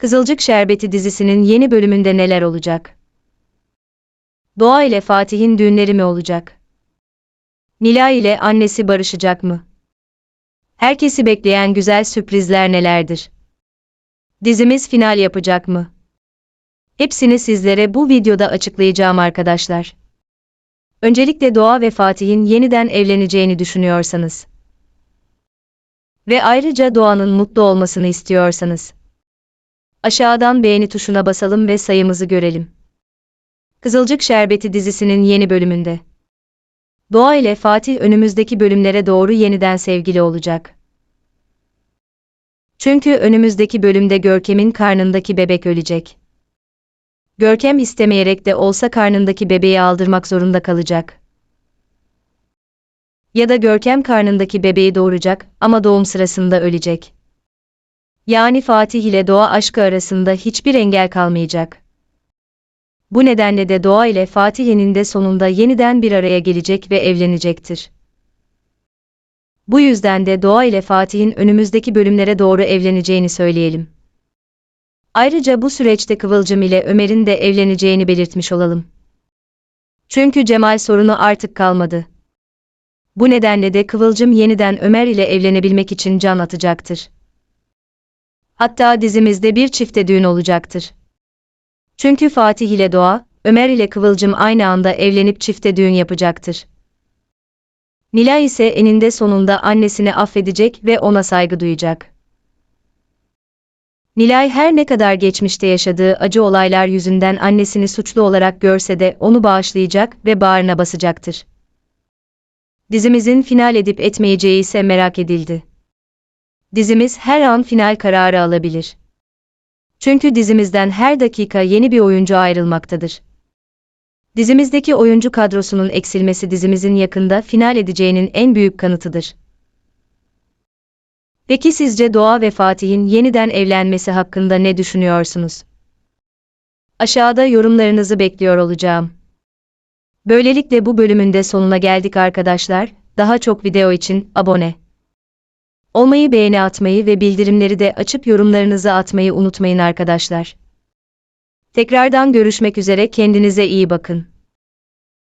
Kızılcık Şerbeti dizisinin yeni bölümünde neler olacak? Doğa ile Fatih'in düğünleri mi olacak? Nilay ile annesi barışacak mı? Herkesi bekleyen güzel sürprizler nelerdir? Dizimiz final yapacak mı? Hepsini sizlere bu videoda açıklayacağım arkadaşlar. Öncelikle Doğa ve Fatih'in yeniden evleneceğini düşünüyorsanız ve ayrıca Doğan'ın mutlu olmasını istiyorsanız aşağıdan beğeni tuşuna basalım ve sayımızı görelim. Kızılcık Şerbeti dizisinin yeni bölümünde Doğa ile Fatih önümüzdeki bölümlere doğru yeniden sevgili olacak. Çünkü önümüzdeki bölümde Görkem'in karnındaki bebek ölecek. Görkem istemeyerek de olsa karnındaki bebeği aldırmak zorunda kalacak. Ya da Görkem karnındaki bebeği doğuracak ama doğum sırasında ölecek. Yani Fatih ile Doğa aşkı arasında hiçbir engel kalmayacak. Bu nedenle de Doğa ile Fatih eninde sonunda yeniden bir araya gelecek ve evlenecektir. Bu yüzden de Doğa ile Fatih'in önümüzdeki bölümlere doğru evleneceğini söyleyelim. Ayrıca bu süreçte Kıvılcım ile Ömer'in de evleneceğini belirtmiş olalım. Çünkü Cemal sorunu artık kalmadı. Bu nedenle de Kıvılcım yeniden Ömer ile evlenebilmek için can atacaktır. Hatta dizimizde bir çifte düğün olacaktır. Çünkü Fatih ile Doğa, Ömer ile Kıvılcım aynı anda evlenip çifte düğün yapacaktır. Nilay ise eninde sonunda annesini affedecek ve ona saygı duyacak. Nilay her ne kadar geçmişte yaşadığı acı olaylar yüzünden annesini suçlu olarak görse de onu bağışlayacak ve bağrına basacaktır. Dizimizin final edip etmeyeceği ise merak edildi. Dizimiz her an final kararı alabilir. Çünkü dizimizden her dakika yeni bir oyuncu ayrılmaktadır. Dizimizdeki oyuncu kadrosunun eksilmesi dizimizin yakında final edeceğinin en büyük kanıtıdır. Peki sizce Doğa ve Fatih'in yeniden evlenmesi hakkında ne düşünüyorsunuz? Aşağıda yorumlarınızı bekliyor olacağım. Böylelikle bu bölümün de sonuna geldik arkadaşlar. Daha çok video için abone olmayı, beğeni atmayı ve bildirimleri de açıp yorumlarınızı atmayı unutmayın arkadaşlar. Tekrardan görüşmek üzere kendinize iyi bakın.